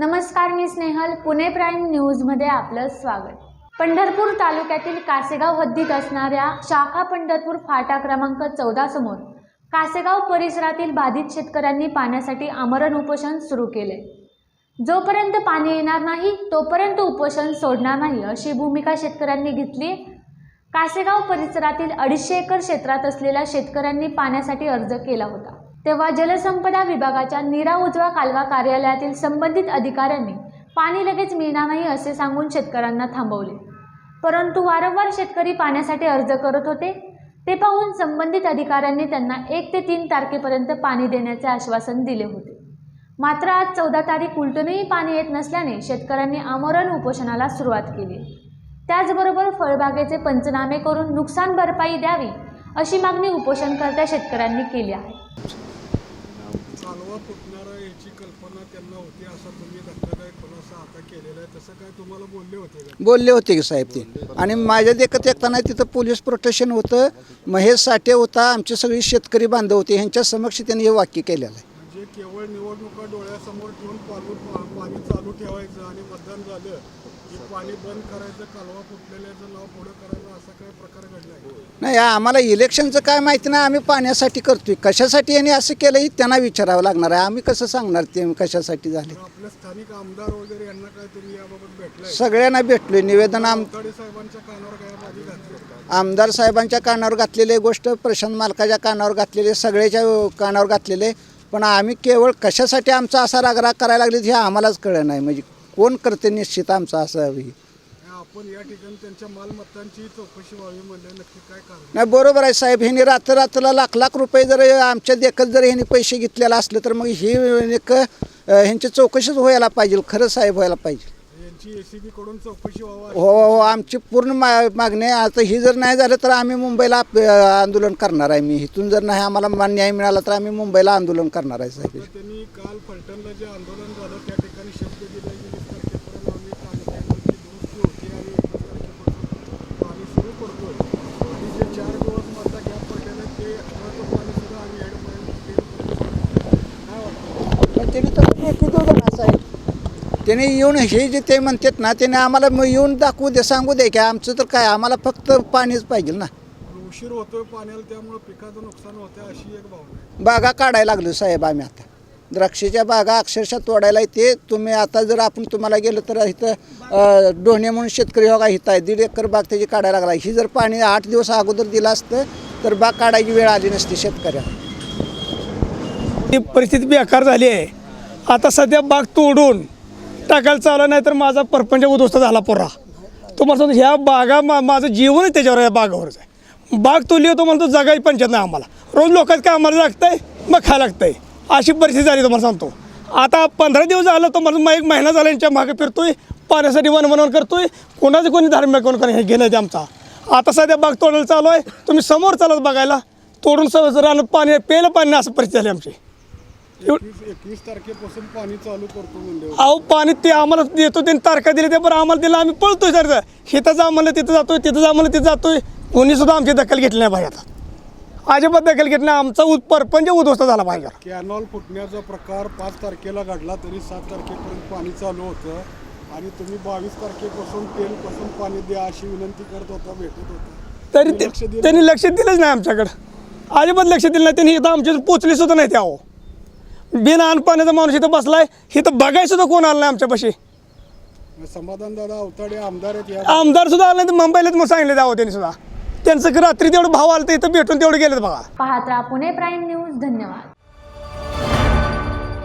नमस्कार मी स्नेहल. पुणे प्राईम न्यूजमध्ये आपलं स्वागत. पंढरपूर तालुक्यातील कासेगाव हद्दीत असणाऱ्या शाखा पंढरपूर फाटा क्रमांक चौदा समोर कासेगाव परिसरातील बाधित शेतकऱ्यांनी पाण्यासाठी आमरण उपोषण सुरू केले. जोपर्यंत पाणी येणार नाही तोपर्यंत उपोषण सोडणार नाही अशी भूमिका शेतकऱ्यांनी घेतली. कासेगाव परिसरातील अडीचशे एकर क्षेत्रात असलेल्या शेतकऱ्यांनी पाण्यासाठी अर्ज केला होता. तेव्हा जलसंपदा विभागाच्या नीरा उजवा कालवा कार्यालयातील संबंधित अधिकाऱ्यांनी पाणी लगेच मिळणार नाही असे सांगून शेतकऱ्यांना थांबवले. परंतु वारंवार शेतकरी पाण्यासाठी अर्ज करत होते. ते पाहून संबंधित अधिकाऱ्यांनी त्यांना एक ते तीन तारखेपर्यंत पाणी देण्याचे आश्वासन दिले होते. मात्र आज चौदा तारीख उलटूनही पाणी येत नसल्याने शेतकऱ्यांनी आमरण उपोषणाला सुरुवात केली. त्याचबरोबर फळबागेचे पंचनामे करून नुकसान भरपाई द्यावी अशी मागणी उपोषणकर्त्या शेतकऱ्यांनी केली आहे. कालवा फुटणारा याची कल्पना त्यांना होती असा तुम्ही धक्कादायक खुलासा आता केलेला आहे. तसं काय तुम्हाला बोलले होते का? बोलले होते की साहेब ते. आणि माझ्या देखत येताना तिथं पोलीस प्रोटेक्शन होतं. महेश साठे होता आमचे सगळे शेतकरी बांधव होते ह्यांच्या समक्ष त्यांनी हे वाक्य केलेलं आहे. केवळ निवडणुका डोळ्यासमोर ठेवून पालू पा- पाणी चालू ठेवायचं आणि मतदान झालं की पाणी बंद करायचं कालवा फुटलेल्याचं नाव पुढं करायचं असा प्रकार घडला आहे नाही आम्हाला इलेक्शनचं काय माहिती नाही आम्ही पाण्यासाठी करतोय. कशासाठी यांनी असं केलं हे त्यांना विचारावं लागणार आहे. आम्ही कसं सांगणार ते कशासाठी झाले? तर आपल्या स्थानिक आमदार वगैरे यांना काय तुम्ही याबाबत भेटलाय? सगळ्यांना भेटलोय निवेदन आम साहेबांच्या कानावर काय माझी घातली? आमदार साहेबांच्या कानावर घातलेली गोष्ट प्रशांत मालकाच्या कानावर घातलेली सगळ्याच्या कानावर घातलेले. पण आम्ही केवळ कशासाठी आमचा असा रागराग करायला लागले हे आम्हालाच कळलं नाही. म्हणजे कोण करते निश्चित आमचा असं. आपण या ठिकाणी त्यांच्या मालमत्तांची चौकशी व्हावी म्हणले नक्की काय कारण? नाही बरोबर आहे साहेब. ह्यांनी रात्र रात्रला लाख लाख रुपये जर आमच्या देखत जर ह्यांनी पैसे घेतलेलं असलं तर मग ही एक ह्यांची चौकशीच व्हायला पाहिजे. खरं साहेब व्हायला पाहिजे. यांची एसीबी कडून चौकशी व्हावी हो हो हो, आमची पूर्ण मा मागणी आहे. आता ही जर नाही झालं तर आम्ही मुंबईला आप- आंदोलन करणार आहे मी. इथून जर नाही आम्हाला मान न्याय मिळाला तर आम्ही मुंबईला आंदोलन करणार आहे साहेब. त्यांनी काल फलटणला जे आंदोलन झालं त्या ठिकाणी शब्द दिला. की वीस तारखेपर्यंत आम्ही टँकरची दुरुस्ती होती आणि एकवीस तारखेपासून पाणी सुरू करतोय आणि जे चार दिवस मधला गॅप पडलेला आहे ते हळदचं पाणी सुद्धा आम्ही ॲडपर्यंत काय वाटतं? पण त्यांनी तर भेटू दो ना साहेब. त्यांनी येऊन हे जे ते म्हणतात ना त्याने आम्हाला मग येऊन दाखवू दे सांगू दे की आमचं तर काय आम्हाला फक्त पाणीच पाहिजे ना. उशीर होतोय पाण्याला त्यामुळे पिकाचं नुकसान होतंय अशी एक भावना आहे. बागा काढायला लागलो साहेब आम्ही आता. द्राक्षेच्या बागा अक्षरशः तोडायला येते. तुम्ही आता जर आपण तुम्हाला गेलं तर इथं अं, डोहणे म्हणून शेतकरी हो का इथं आहे. दीड एकर बाग त्याची काढायला लागला. ही जर पाणी आठ दिवस अगोदर दिलं असतं तर बाग काढायची वेळ आली नसती शेतकऱ्याला. ही परिस्थिती बेकार झाली आहे. आता सध्या बाग तोडून टाकायला चालला नाही तर माझा परपंच उद्ध्वस्त झाला पुरा. तुम्हाला सांगतो ह्या बागा मा माझं जीवनच त्याच्यावर या बागावरच आहे. बाग तोडली तो मला तो जगाही पंचायत नाही आम्हाला. रोज लोकांचं काय आम्हाला लागतंय मग खायला लागतंय. अशी परिस्थिती झाली तुम्हाला सांगतो. आता पंधरा दिवस झालं तुम्हाला मग एक महिना झाला यांच्या मागे फिरतोय पाण्यासाठी वनवनवन करतोय कोणाचं कोणी धार्मिक कोण हे घेणं ते आमचा. आता सध्या बाग तोडायला चालू आहे तुम्ही समोर चालत बघायला. तोडून स राहणं पाणी प्यायला पाणी असं परिस्थिती झाली आमची. एकवीस तारखेपासून पाणी चालू करतो म्हणजे अहो पाणी ते आम्हाला देतो त्यांनी तारखा दिली ते पण आम्हाला दिलं आम्ही पळतोय सर इथं जा म्हणलं तिथं जातोय तिथं जा म्हणलं तिथं जातोय. कोणी सुद्धा आमची दखल घेतली नाही पाहिजे आता. अजिबात दखल घेतली नाही आमचा परपंच उद्ध्वस्त झाला पाहिजे कॅनॉल फुटण्याचा प्रकार पाच तारखेला घडला तरी सात तारखेपर्यंत पाणी चालू होतं. आणि तुम्ही बावीस तारखेपासून पासून पाणी द्या अशी विनंती करत होता भेटत होता. तरी ते- त्यांनी लक्ष दिलंच नाही आमच्याकडं. अजिबात लक्ष दिलं नाही त्यांनी इथं आमच्या पोचली सुद्धा नाही त्या अहो. बिना पाण्याचा माणूस इथं बसलाय इथं बघाय सुद्धा कोण आलं नाही आमच्यापाशी? समाधान दादा अवताडे आमदार आहेत या आमदार सुद्धा आलं तर मुंबईलाच मग सांगितलं जावं त्यांनी सुद्धा. त्यांचं रात्री तेवढं भाव आलं तर इथं भेटून तेवढं गेलं बघा. पाहत राहा पुणे प्राईम न्यूज धन्यवाद.